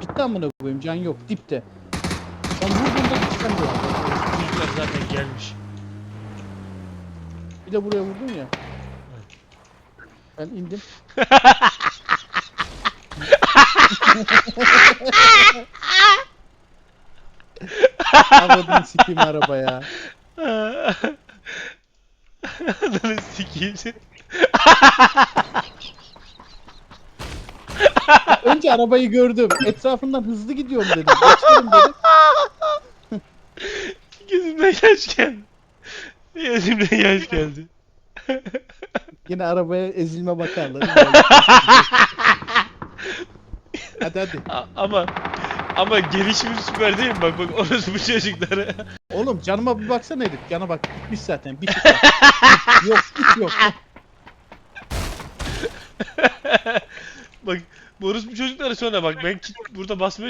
Gitti amına koyayım can yok dipte. Ben vurduğumda çıkamıyor. Çocuklar zaten gelmiş. Bir de buraya vurdun ya. Ben indim. Avradını sikeyim arabaya. Ananı sikeyim seni. Önce arabayı gördüm. Etrafından hızlı gidiyorum dedim. Geçerim dedim. Gözümden yaş geldi. Gözümden yaş geldi. Yine arabaya ezilme bakarlar. hadi hadi. A- ama ama gelişimi süper değil mi? Bak bak orası bu çocuklara. Oğlum canıma bir baksana Edip. Cana bak gitmiş zaten. Bir var. yok hiç yok. bak Boris bu çocuklara sonra bak ben burada basmaya